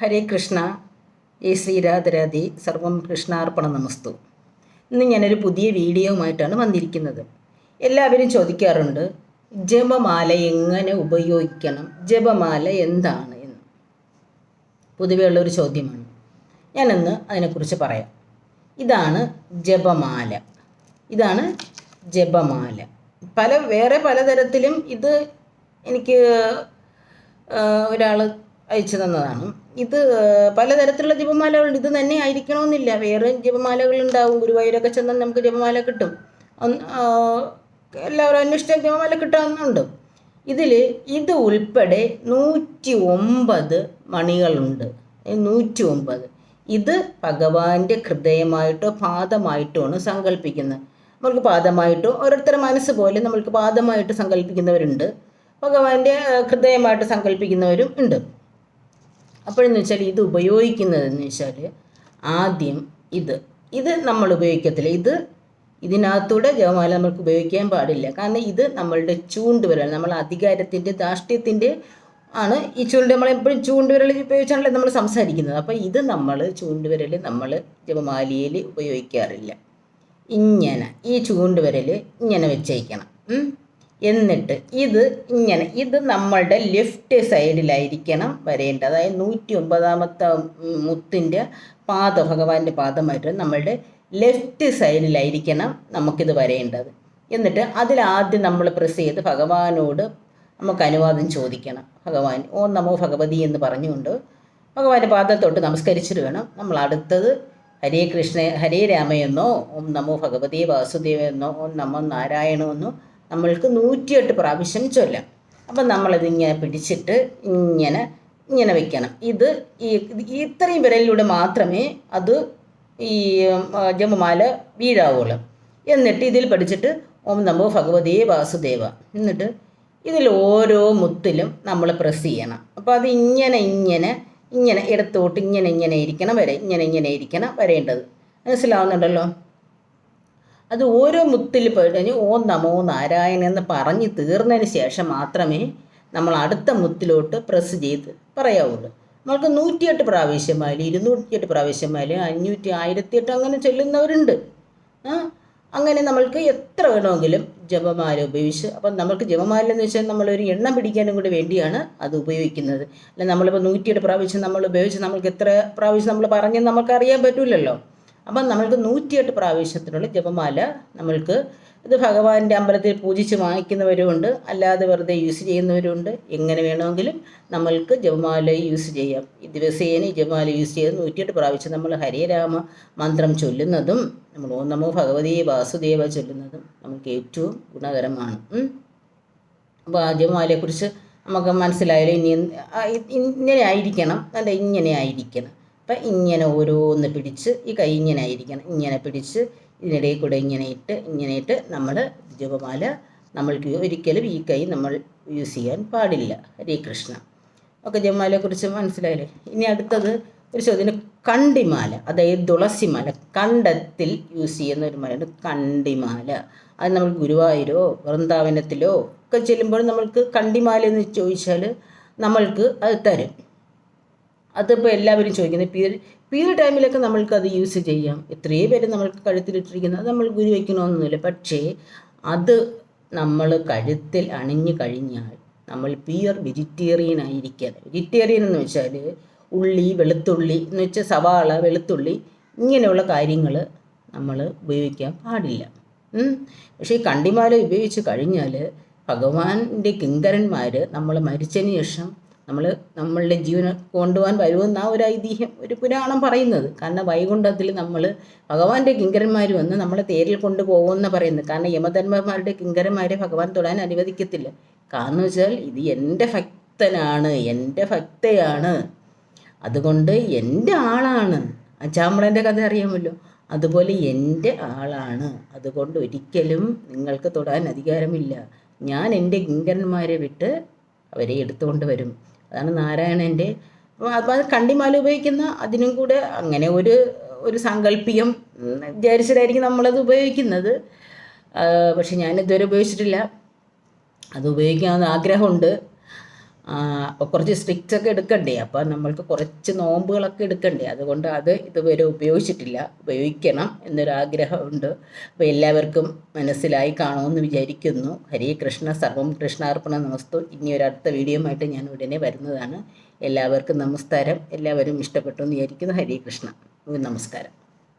ഹരേ കൃഷ്ണ. ഏ ശ്രീരാധരാധി സർവം കൃഷ്ണാർപ്പണ നമസ്തു. ഇന്ന് ഞാനൊരു പുതിയ വീഡിയോയുമായിട്ടാണ് വന്നിരിക്കുന്നത്. എല്ലാവരും ചോദിക്കാറുണ്ട് ജപമാല എങ്ങനെ ഉപയോഗിക്കണം? ജപമാല എന്താണ് എന്ന്. പൊതുവേ ഉള്ളൊരു ചോദ്യമാണ്. ഞാനിന്ന് അതിനെക്കുറിച്ച് പറയാം. ഇതാണ് ജപമാല. ഇതാണ് ജപമാല. പല വേറെ പലതരത്തിലും ഇത് എനിക്ക് ഒരാൾ അയച്ചു തന്നതാണ്. ഇത് പലതരത്തിലുള്ള ജപമാലകളുണ്ട് ഇത് തന്നെ ആയിരിക്കണമെന്നില്ല. വേറെ ജപമാലകളുണ്ടാവും ഗുരുവായൂരൊക്കെ ചെന്നാൽ നമുക്ക് ജപമാല കിട്ടും. എല്ലാവരും അന്വേഷിച്ച ജപമാല കിട്ടാവുന്നുണ്ട് ഇതിൽ ഇത് ഉൾപ്പെടെ നൂറ്റി ഒമ്പത് മണികളുണ്ട്. നൂറ്റി ഒമ്പത് ഇത് ഭഗവാന്റെ ഹൃദയമായിട്ടോ പാദമായിട്ടോ ആണ് സങ്കല്പിക്കുന്നത് നമ്മൾക്ക് പാദമായിട്ടോ ഓരോരുത്തരുടെ മനസ്സ് പോലെ നമ്മൾക്ക് പാദമായിട്ട് സങ്കല്പിക്കുന്നവരുണ്ട് ഭഗവാന്റെ ഹൃദയമായിട്ട് സങ്കല്പിക്കുന്നവരും ഉണ്ട്. അപ്പോഴെന്ന് വെച്ചാൽ ഇത് ഉപയോഗിക്കുന്നതെന്ന് വെച്ചാൽ ആദ്യം ഇത് ഇത് നമ്മൾ ഉപയോഗിക്കത്തില്ല. ഇത് ഇതിനകത്തൂടെ ജപമാല നമുക്ക് ഉപയോഗിക്കാൻ പാടില്ല. കാരണം ഇത് നമ്മളുടെ ചൂണ്ടുവിരൽ നമ്മൾ അധികാരത്തിന്റെ ധാർഷ്ട്യത്തിന്റെ ആണ് ഈ ചൂണ്ട്. നമ്മൾ എപ്പോഴും ചൂണ്ടുവിരൽ ഉപയോഗിച്ചാണല്ലോ നമ്മൾ സംസാരിക്കുന്നത്. അപ്പോൾ ഇത് നമ്മൾ ചൂണ്ടുവിരൽ നമ്മൾ ജപമാലയിൽ ഉപയോഗിക്കാറില്ല. ഇങ്ങനെ ഈ ചൂണ്ടുവിരൽ ഇങ്ങനെ വെച്ചേക്കണം. എന്നിട്ട് ഇത് ഇങ്ങനെ ഇത് നമ്മളുടെ ലെഫ്റ്റ് സൈഡിലായിരിക്കണം വരേണ്ടത്. അതായത് നൂറ്റി ഒമ്പതാമത്തെ മുത്തിന്റെ പാദ ഭഗവാന്റെ പാദമായിട്ട് നമ്മളുടെ ലെഫ്റ്റ് സൈഡിലായിരിക്കണം നമുക്കിത് വരേണ്ടത്. എന്നിട്ട് അതിലാദ്യം നമ്മൾ പ്രസ് ചെയ്ത് ഭഗവാനോട് നമുക്ക് അനുവാദം ചോദിക്കണം. ഭഗവാൻ ഓ നമോ ഭഗവതി എന്ന് പറഞ്ഞുകൊണ്ട് ഭഗവാന്റെ പാദത്തോട്ട് നമസ്കരിച്ചിട്ട് വേണം നമ്മൾ അടുത്തത് ഹരേ കൃഷ്ണ ഹരേ രാമയെന്നോ ഓം നമോ ഭഗവതി വാസുദേവ എന്നോ ഓം നമോ നാരായണമെന്നോ നമ്മൾക്ക് നൂറ്റിയെട്ട് പ്രാവശ്യം ചൊല്ലാം. അപ്പം നമ്മളിതിങ്ങനെ പിടിച്ചിട്ട് ഇങ്ങനെ ഇങ്ങനെ വെക്കണം. ഇത് ഈ ഇത്രയും വിരലിലൂടെ മാത്രമേ അത് ഈ ജപമാല വീഴാവുള്ളൂ. എന്നിട്ട് ഇതിൽ പഠിച്ചിട്ട് ഓം നമോ ഭഗവതേ വാസുദേവ. എന്നിട്ട് ഇതിൽ ഓരോ മുത്തിലും നമ്മൾ പ്രസ് ചെയ്യണം. അപ്പോൾ അത് ഇങ്ങനെ ഇങ്ങനെ ഇങ്ങനെ ഇടത്തോട്ട് ഇങ്ങനെ ഇങ്ങനെ ഇരിക്കണം വരെ ഇങ്ങനെ ഇങ്ങനെ ഇരിക്കണം വരേണ്ടത്. മനസ്സിലാവുന്നുണ്ടല്ലോ? അത് ഓരോ മുത്തിൽ പോയിട്ട് കഴിഞ്ഞ് ഓം നമോ നാരായണ എന്ന് പറഞ്ഞ് തീർന്നതിന് ശേഷം മാത്രമേ നമ്മൾ അടുത്ത മുത്തിലോട്ട് പ്രസ് ചെയ്ത് പറയാവുള്ളൂ. നമ്മൾക്ക് നൂറ്റിയെട്ട് പ്രാവശ്യമായാലും ഇരുന്നൂറ്റിയെട്ട് പ്രാവശ്യമായാലും അഞ്ഞൂറ്റി ആയിരത്തിയെട്ട് അങ്ങനെ ചൊല്ലുന്നവരുണ്ട്. അങ്ങനെ നമ്മൾക്ക് എത്ര വേണമെങ്കിലും ജപമാല ഉപയോഗിച്ച് അപ്പം നമുക്ക് ജപമാല എന്ന് വെച്ചാൽ നമ്മളൊരു എണ്ണം പിടിക്കാനും കൂടി വേണ്ടിയാണ് അത് ഉപയോഗിക്കുന്നത്. അല്ല നമ്മളിപ്പോൾ നൂറ്റിയെട്ട് പ്രാവശ്യം നമ്മൾ ഉപയോഗിച്ച് നമ്മൾക്ക് എത്ര പ്രാവശ്യം നമ്മൾ പറഞ്ഞെന്ന് നമുക്ക് അറിയാൻ പറ്റില്ലല്ലോ അപ്പം നമ്മൾക്ക് നൂറ്റിയെട്ട് പ്രാവശ്യത്തിനുള്ള ജപമാല നമ്മൾക്ക് ഇത് ഭഗവാന്റെ അമ്പലത്തിൽ പൂജിച്ച് വാങ്ങിക്കുന്നവരുമുണ്ട്. അല്ലാതെ വെറുതെ യൂസ് ചെയ്യുന്നവരുമുണ്ട്. എങ്ങനെ വേണമെങ്കിലും നമ്മൾക്ക് ജപമാല യൂസ് ചെയ്യാം. ദിവസേന ജപമാല യൂസ് ചെയ്ത് നൂറ്റിയെട്ട് പ്രാവശ്യം നമ്മൾ ഹരേരാമ മന്ത്രം ചൊല്ലുന്നതും നമ്മൾ ഓം നമോ ഭഗവതി വാസുദേവ ചൊല്ലുന്നതും നമുക്ക് ഏറ്റവും ഗുണകരമാണ്. അപ്പോൾ ആ ജപമാലയെക്കുറിച്ച് നമുക്ക് മനസ്സിലായാലും ഇനി ഇങ്ങനെ ആയിരിക്കണം. അല്ല ഇങ്ങനെ ആയിരിക്കണം. അപ്പം ഇങ്ങനെ ഓരോന്ന് പിടിച്ച് ഈ കൈ ഇങ്ങനെ ആയിരിക്കണം. ഇങ്ങനെ പിടിച്ച് ഇതിനിടയിൽ കൂടെ ഇങ്ങനെ ഇട്ട് ഇങ്ങനെ ഇട്ട് നമ്മൾ ജപമാല നമ്മൾക്ക് ഒരിക്കലും ഈ കൈ നമ്മൾ യൂസ് ചെയ്യാൻ പാടില്ല. ഹരേ കൃഷ്ണ. ഒക്കെ ജപമാലയെക്കുറിച്ച് മനസ്സിലായില്ലേ? ഇനി അടുത്തത് ഒരു ചോദ്യം കണ്ടിമാല അതായത് തുളസിമാല കണ്ടത്തിൽ യൂസ് ചെയ്യുന്ന ഒരു മലയാണ് കണ്ടിമാല. അത് നമ്മൾ ഗുരുവായൂരോ വൃന്ദാവനത്തിലോ ഒക്കെ ചെല്ലുമ്പോൾ നമ്മൾക്ക് കണ്ടിമാല എന്ന് ചോദിച്ചാൽ നമ്മൾക്ക് അത് തരും. അതിപ്പോൾ എല്ലാവരും ചോദിക്കുന്നത് പീരി പീരി ടൈമിലൊക്കെ നമ്മൾക്ക് അത് യൂസ് ചെയ്യാം. എത്രയോ പേര് നമ്മൾക്ക് കഴുത്തിലിട്ടിരിക്കുന്നത് നമ്മൾ ഗുരു വയ്ക്കണമെന്നൊന്നുമില്ല പക്ഷേ അത് നമ്മൾ കഴുത്തിൽ അണിഞ്ഞു കഴിഞ്ഞാൽ നമ്മൾ പിയർ വെജിറ്റേറിയൻ ആയിരിക്കാതെ വെജിറ്റേറിയൻ എന്ന് വെച്ചാൽ ഉള്ളി വെളുത്തുള്ളി എന്ന് വെച്ചാൽ സവാള വെളുത്തുള്ളി ഇങ്ങനെയുള്ള കാര്യങ്ങൾ നമ്മൾ ഉപയോഗിക്കാൻ പാടില്ല. പക്ഷേ ഈ കണ്ടിമാല ഉപയോഗിച്ച് കഴിഞ്ഞാൽ ഭഗവാന്റെ കിങ്കരന്മാർ നമ്മൾ മരിച്ചതിന് ശേഷം നമ്മൾ നമ്മളുടെ ജീവനെ കൊണ്ടുപോകാൻ വരുമെന്ന ആ ഒരു ഐതിഹ്യം ഒരു പുരാണം പറയുന്നത്. കാരണം വൈകുണ്ഠത്തിൽ നമ്മൾ ഭഗവാന്റെ കിങ്കരന്മാർ വന്ന് നമ്മളെ തേരിൽ കൊണ്ടുപോകുമെന്ന് പറയുന്നത്. കാരണം യമധന്മന്മാരുടെ കിങ്കരന്മാരെ ഭഗവാൻ തൊടാൻ അനുവദിക്കത്തില്ല. കാരണം വെച്ചാൽ ഇത് എന്റെ ഭക്തനാണ് എന്റെ ഭക്തയാണ്. അതുകൊണ്ട് എന്റെ ആളാണ്. അച്ചാമ്പളന്റെ കഥ അറിയാമല്ലോ? അതുപോലെ എന്റെ ആളാണ്. അതുകൊണ്ട് ഒരിക്കലും നിങ്ങൾക്ക് തൊടാൻ അധികാരമില്ല. ഞാൻ എന്റെ കിങ്കരന്മാരെ വിട്ട് അവരെ എടുത്തുകൊണ്ട് വരും. അതാണ് നാരായണന്റെ അപ്പോൾ അത് കണ്ടിമാല ഉപയോഗിക്കുന്ന അതിനും കൂടെ അങ്ങനെ ഒരു ഒരു സാങ്കല്പികം വിചാരിച്ചിട്ടായിരിക്കും നമ്മളത് ഉപയോഗിക്കുന്നത്. പക്ഷെ ഞാനിതുവരെ ഉപയോഗിച്ചിട്ടില്ല. അത് ഉപയോഗിക്കാൻ ആഗ്രഹമുണ്ട്. കുറച്ച് സ്ട്രിക്റ്റ് ഒക്കെ എടുക്കണ്ടേ? അപ്പോൾ നമ്മൾക്ക് കുറച്ച് നോമ്പുകളൊക്കെ എടുക്കണ്ടേ? അതുകൊണ്ട് അത് ഇതുവരെ ഉപയോഗിച്ചിട്ടില്ല. ഉപയോഗിക്കണം എന്നൊരു എന്നൊരാഗ്രഹമുണ്ട്. അപ്പോൾ എല്ലാവർക്കും മനസ്സിലായി കാണുമെന്ന് വിചാരിക്കുന്നു. ഹരേ കൃഷ്ണ. സർവം കൃഷ്ണാർപ്പണ നമസ്തു. ഇനി ഒരു അടുത്ത വീഡിയോയുമായിട്ട് ഞാൻ ഉടനെ വരുന്നതാണ്. എല്ലാവർക്കും നമസ്കാരം. എല്ലാവരും ഇഷ്ടപ്പെട്ടു എന്ന് വിചാരിക്കുന്നു. ഹരേ കൃഷ്ണ. നമസ്കാരം.